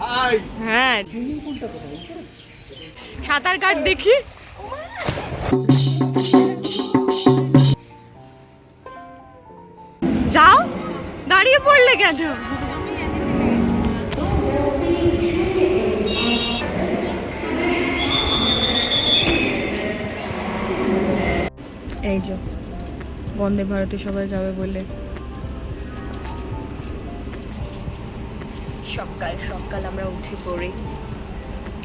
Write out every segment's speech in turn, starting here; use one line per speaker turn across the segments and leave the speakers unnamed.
High
হ্যাঁ। সাঁতার কাট দেখি। যাও দাঁড়িয়ে পড়লে কেন? এই যে বন্দে ভারতে সবাই যাবে বলে। সকাল সকাল আমরা উঠে পড়ি।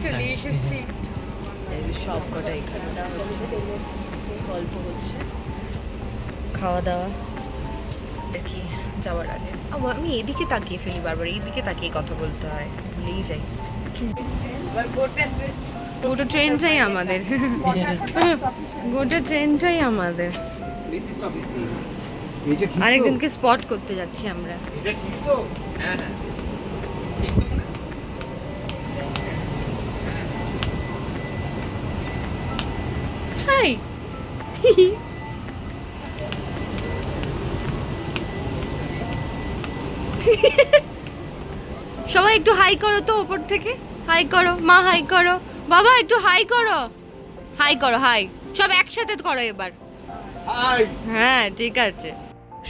চলে এসেছি। এই যে সব কটা এখানে হচ্ছে। গল্প হচ্ছে। খাওয়া দাওয়া আর কি যাওয়ার আগে। আমি এদিকে তাকিয়ে ফেলি বারবার। এইদিকে তাকিয়ে কথা বলতে হয়। ভুলেই যাই। গোটা ট্রেনটাই আমাদের। গোটা ট্রেনটাই আমাদের। আরেকজনকে স্পট করতে যাচ্ছি আমরা।
এটা ঠিক তো?
হ্যাঁ হ্যাঁ।
হাই সবাই একটু হাই করো তো ওপর থেকে। হাই করো মা হাই করো। বাবা একটু হাই করো। হাই করো হাই। সব একসাথে করো এবার।
হাই।
হ্যাঁ ঠিক আছে।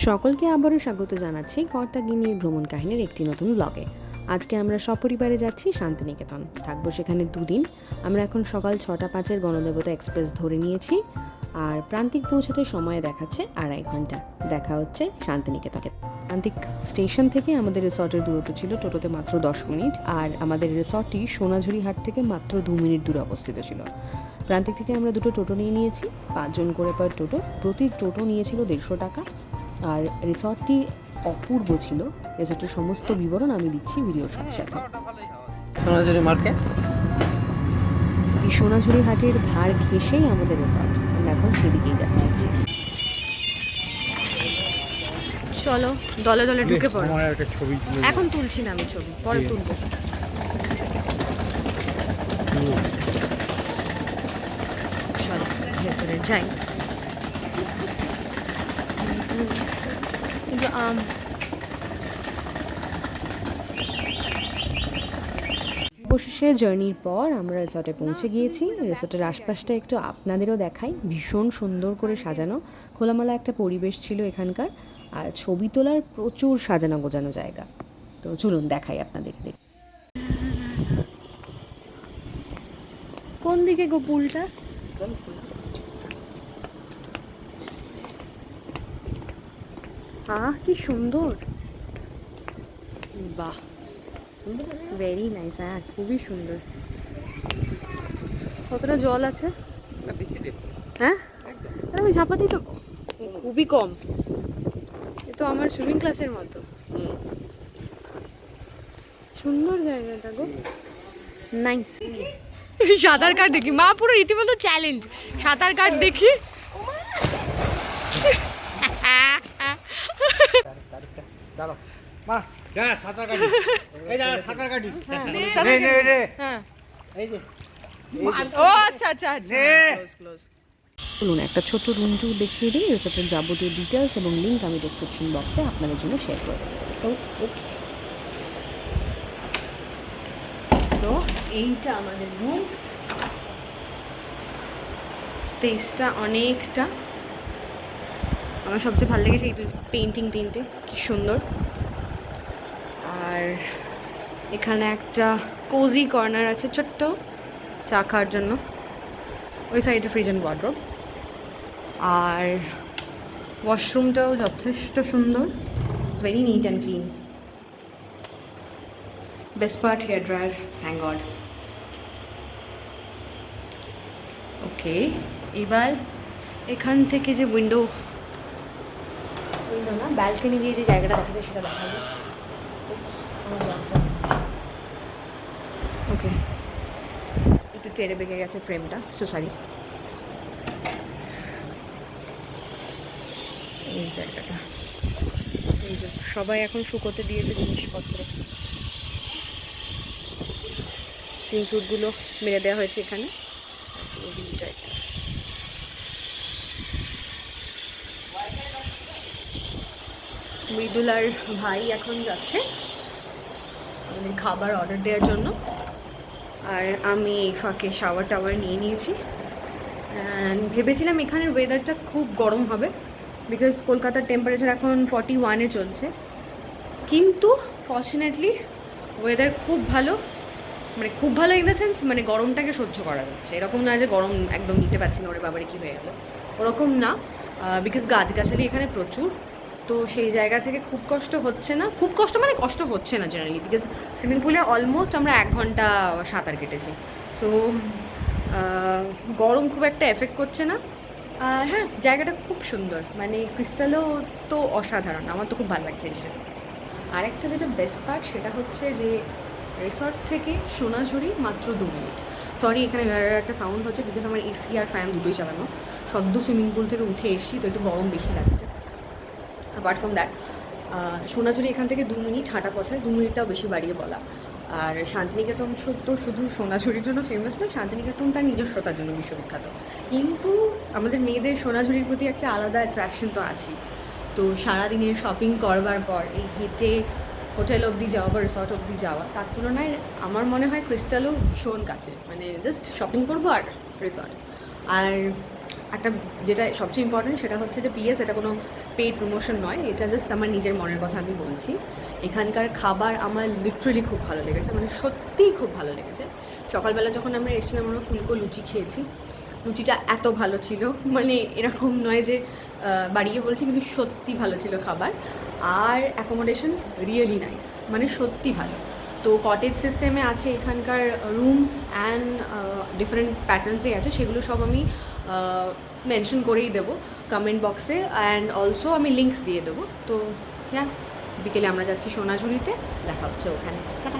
সকলকে আবারও স্বাগত জানাচ্ছি কর্তাগিনী ভ্রমণ কাহিনীর একটি নতুন ব্লগে আজকে আমরা সপরিবারে যাচ্ছি শান্তিনিকেতন। থাকব সেখানে দুদিন। আমরা এখন সকাল ছটা পাঁচের গণদেবতা এক্সপ্রেস ধরে নিয়েছি। আর প্রান্তিক পৌঁছাতে সময় দেখাচ্ছে আড়াই ঘণ্টা। দেখা হচ্ছে শান্তিনিকেতনে। প্রান্তিক স্টেশন থেকে আমাদের রিসর্টের দূরত্ব ছিল টোটোতে মাত্র দশ মিনিট। আর আমাদের রিসর্টটি সোনাঝুরি হাট থেকে মাত্র দু মিনিট দূরে অবস্থিত ছিল। প্রান্তিক থেকে আমরা দুটো টোটো নিয়ে নিয়েছি। পাঁচজন করে পার টোটো। প্রতি টোটো নিয়েছিল দেড়শো টাকা। আর রিসর্টটি অপূর্ব ছিল। রিসর্টের সমস্ত বিবরণ আমি দিচ্ছি ভিডিওর সাথে সাথে
সোনাঝুরি মার্কেট
এই সোনাঝুরি হাটের ধার ঘেঁষেই আমাদের রিসর্ট আমরা এখন সেদিকেই যাচ্ছি।
চলো দলে দলে ঢুকে পড়ো। এখন তুলছি না আমি ছবি পরে তুলবো। চলো ভেতরে যাই। কিন্তু আম
অবশেষে জার্নির পর আমরা রিসর্টে পৌঁছে গিয়েছি। রিসর্টের আশপাশটা একটু আপনাদেরও দেখাই। ভীষণ সুন্দর করে সাজানো। খোলামেলা একটা পরিবেশ ছিল এখানকার। আর ছবি তোলার প্রচুর সাজানো গোজানো জায়গা। তো চলুন দেখাই আপনাদের দেখ
কোন দিকে গো আহ কি সুন্দর। বাহ ভেরি নাইস হ্যাঁ খুবই সুন্দর। কতটা জল আছে? হ্যাঁ? আমি ঝাঁপাতেই তো। খুবই কম। এ তো আমার সুইমিং ক্লাসের মতো। সুন্দর জায়গাটা গো। নাইস সাঁতার কাট দেখি। মা পুরো রীতিমতো চ্যালেঞ্জ সাঁতার কাট দেখি।
দাঁড়াও। মা সাঁতার কাটি। এই সাঁতার কাটি। নে নে নে
হ্যাঁ।
এই যে।
ও আচ্ছা আচ্ছা আচ্ছা। ক্লোজ ক্লোজ
চলুন একটা ছোট রুম ট্যুর দেখিয়ে দিই। রিসর্টের যাবতীয় ডিটেলস এবং লিঙ্ক আমি ডিসক্রিপশন বক্সে আপনাদের জন্য শেয়ার করে দেবো। তো
সো এইটা আমাদের রুম স্পেসটা অনেকটা আমার সবচেয়ে ভালো লেগেছে এই পেন্টিং তিনটে, কি সুন্দর। আর এখানে একটা কোজি কর্নার আছে ছোট্ট, চা খাওয়ার জন্য। ওই সাইডে ফ্রিজ অ্যান্ড ওয়ার্ড্রোব আর ওয়াশরুমটাও যথেষ্ট সুন্দর। Very neat and clean best part hair dryer thank God okay এবার এখান থেকে যে উইন্ডো উইন্ডো না ব্যালকনি দিয়ে যে জায়গাটা দেখা যায় সেটা দেখাবো ওকে একটু টেরে বেঁকে গেছে ফ্রেমটা সো সরি এই জায়গাটা। এই যে সবাই এখন শুকোতে দিয়েছে জিনিসপত্র। সুটগুলো মেরে দেওয়া হয়েছে এখানে এইটা একটা। মৃদুল আর ভাই এখন যাচ্ছে। মানে খাবার অর্ডার দেওয়ার জন্য। আর আমি ফাঁকে শাওয়ার টাওয়ার নিয়ে নিয়েছি। ভেবেছিলাম এখানের ওয়েদারটা খুব গরম হবে। বিকজ কলকাতার টেম্পারেচার এখন ফর্টি ওয়ানে চলছে। কিন্তু ফর্চুনেটলি ওয়েদার খুব ভালো। মানে খুব ভালো ইন দ্য সেন্স মানে গরমটাকে সহ্য করা যাচ্ছে এরকম না যে গরম একদম নিতে পারছি না, ওরে বাবারে কী হয়ে গেল। ওরকম না। বিকজ গাছগাছালি এখানে প্রচুর। তো সেই জায়গা থেকে খুব কষ্ট হচ্ছে না। খুব কষ্ট মানে কষ্ট হচ্ছে না জেনারেলি বিকজ সুইমিং পুলে অলমোস্ট আমরা এক ঘণ্টা সাঁতার কেটেছি। সো গরম খুব একটা এফেক্ট করছে না। আর হ্যাঁ জায়গাটা খুব সুন্দর। মানে ক্রিস্টালও তো অসাধারণ। আমার তো খুব ভালো লাগছে এসে আরেকটা যেটা বেস্ট পার্ট সেটা হচ্ছে যে রিসর্ট থেকে সোনাঝুরি মাত্র দু মিনিট। সরি এখানে একটা সাউন্ড হচ্ছে বিকজ আমার এসি আর ফ্যান দুটোই চালানো। সদ্য সুইমিং পুল থেকে উঠে এসেছি, তো একটু গরম বেশি লাগছে। অ্যাপার্ট ফ্রম দ্যাট সোনাঝুরি এখান থেকে দু মিনিট হাঁটা পথে, দু মিনিটটাও বেশি বাড়িয়ে বলা। আর শান্তিনিকেতন তো শুধু সোনাঝুরির জন্য ফেমাস নয়, শান্তিনিকেতন তার নিজস্বতার জন্য বিশ্ববিখ্যাত। কিন্তু আমাদের মেয়েদের সোনাঝুরির প্রতি একটা আলাদা অ্যাট্রাকশন তো আছেই। তো সারাদিনের শপিং করবার পর, এই হেঁটে হোটেল অবধি যাওয়া বা রিসর্ট অবধি যাওয়া, তার তুলনায় আমার মনে হয় ক্রিস্টালও ভীষণ কাছে। মানে জাস্ট শপিং করব আর রিসর্ট আর একটা যেটা সবচেয়ে ইম্পর্টেন্ট সেটা হচ্ছে যে পিএস এটা কোনো পেইড প্রমোশন নয়, এটা জাস্ট আমার নিজের মনের কথা আমি বলছি। এখানকার খাবার আমার লিটারেলি খুব ভালো লেগেছে মানে সত্যিই খুব ভালো লেগেছে। সকালবেলা যখন আমরা এসেছিলাম, আমরা ফুলকো লুচি খেয়েছি। লুচিটা এত ভালো ছিল মানে এরকম নয় যে বাড়িয়ে বলছি, কিন্তু সত্যি ভালো ছিল খাবার। আর অ্যাকোমোডেশন রিয়েলি নাইস মানে সত্যি ভালো। তো কটেজ সিস্টেমে আছে এখানকার রুমস অ্যান্ড ডিফারেন্ট প্যাটার্নসে আছে, সেগুলো সব আমি মেনশন করেই দেবো কমেন্ট বক্সে অ্যান্ড অলসো আমি লিঙ্কস দিয়ে দেবো। তো হ্যাঁ বিকেলে আমরা যাচ্ছি সোনাঝুরিতে দেখা হচ্ছে ওখানে। টাটা।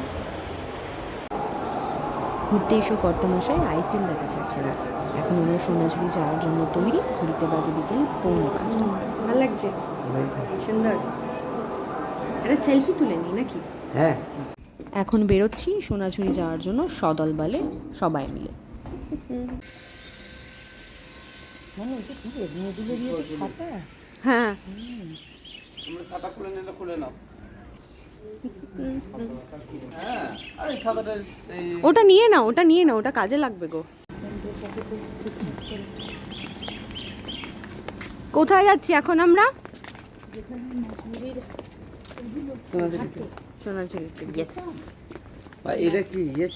ঘুরতে এসে কর্তমাশায় আইপিএল দেখা যাচ্ছে না। এখন আমরা সোনাঝুরি যাওয়ার জন্য তৈরি ঘুরিতে বাজে বিকেল পৌনে পাঁচটা।
ভালো লাগছে? সুন্দর। একটা সেলফি তুলে নিই নাকি?
হ্যাঁ।
এখন বেরোচ্ছি সোনাঝুরি যাওয়ার জন্য সদল বলে সবাই মিলে।
হ্যাঁ।
নাও। হ্যাঁ। এই
ওটা নিয়ে নাও ওটা নিয়ে নাও ওটা কাজে লাগবে গো। কোথায় যাচ্ছি এখন আমরা?
এটা কি? ইয়ে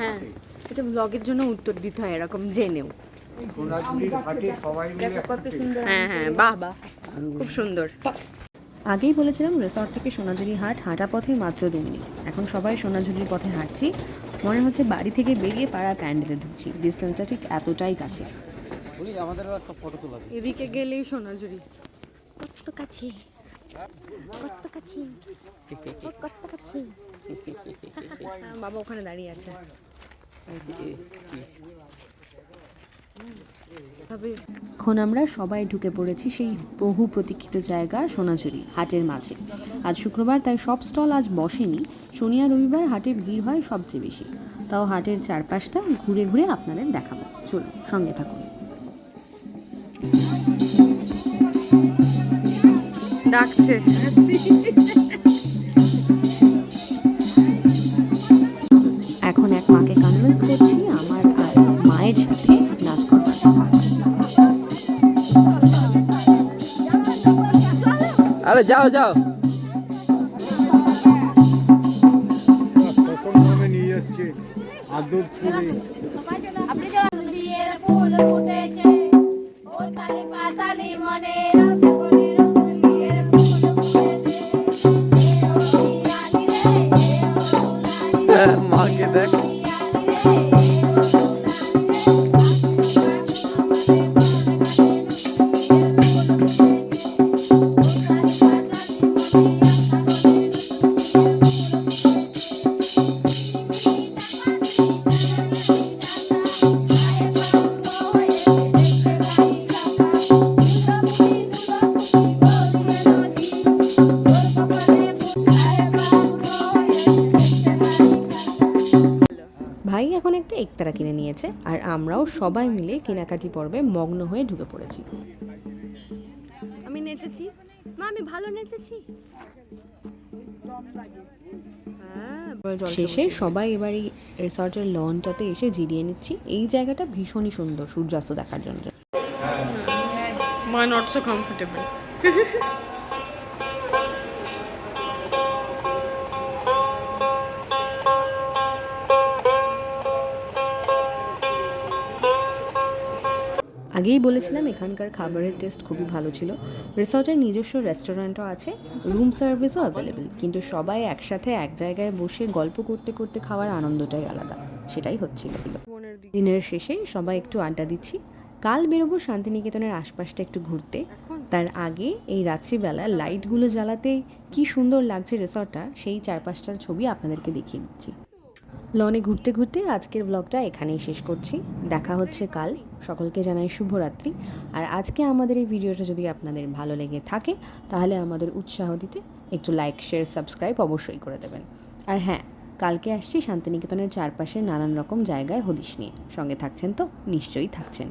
হ্যাঁ। এটা ব্লগের জন্য উত্তর দিতে হয় এরকম জেনেও। হ্যাঁ হ্যাঁ বাহ বাহ। খুব সুন্দর।
আগেই বলেছিলাম রিসর্ট থেকে সোনাঝুরি হাট হাঁটা পথে মাত্র দু মিনিট। এখন সবাই সোনাঝুরির পথে হাঁটছি। মনে হচ্ছে বাড়ি থেকে বেরিয়ে পাড়া প্যান্ডেলে ঢুকছি। ডিস্টেন্সটা ঠিক এতটাই কাছে।
বলি আমাদেরও একটা ফটো তোলা
এদিকে গেলেই সোনাঝুরি।
কত কাছে? কত কাছে? কত কাছে?
বাবা ওখানে দাঁড়িয়ে আছে। তবে
এখন আমরা সবাই ঢুকে পড়েছি সেই বহু প্রতীক্ষিত জায়গা সোনাঝুরি হাটের মাঝে। আজ শুক্রবার তাই সব স্টল আজ বসেনি। শনি আর রবিবার হাটে ভিড় হয় সবচেয়ে বেশি। তাও হাটের চারপাশটা ঘুরে ঘুরে আপনাদের দেখাবো। চলুন সঙ্গে থাকুন।
ডাকছে।
এখন এক মাকে কনভিন্স করছি।
ও লালি রে
মাকে দেখ।
এখন একটা একতারা কিনে নিয়েছে আর আমরাও সবাই মিলে কেনাকাটি পর্বে মগ্ন হয়ে ঢুকে পড়েছি।
আমি নেচেছি। মা আমি ভালো নেচেছি।
শেষে সবাই এবার এই রিসর্টের লনটাতে এসে জিরিয়ে নিচ্ছি। এই জায়গাটা ভীষণই সুন্দর সূর্যাস্ত দেখার জন্য।
মা নট সো কমফোর্টেবল
আগেই বলেছিলাম, এখানকার খাবারের টেস্ট খুবই ভালো ছিল। রিসর্টের নিজস্ব রেস্টুরেন্টও আছে রুম সার্ভিসও অ্যাভেলেবেল কিন্তু সবাই একসাথে এক জায়গায় বসে গল্প করতে করতে খাওয়ার আনন্দটাই আলাদা, সেটাই হচ্ছিল। দিনের শেষে সবাই একটু আড্ডা দিচ্ছি। কাল বেরোবো শান্তিনিকেতনের আশপাশটা একটু ঘুরতে। তার আগে এই রাত্রিবেলা লাইটগুলো জ্বালাতে কি সুন্দর লাগছে রিসর্টটা সেই চারপাশটার ছবি আপনাদেরকে দেখিয়ে দিচ্ছি। লনে ঘুরতে ঘুরতে আজকের ব্লগটা এখানেই শেষ করছি। দেখা হচ্ছে কাল। সকলকে জানাই শুভরাত্রি। আর আজকে আমাদের এই ভিডিওটা যদি আপনাদের ভালো লেগে থাকে, তাহলে আমাদের উৎসাহ দিতে একটু লাইক শেয়ার সাবস্ক্রাইব অবশ্যই করে দেবেন। আর হ্যাঁ কালকে আসছি শান্তিনিকেতনের চারপাশের নানান রকম জায়গার হদিশ নিয়ে। সঙ্গে থাকছেন তো? নিশ্চয়ই থাকছেন।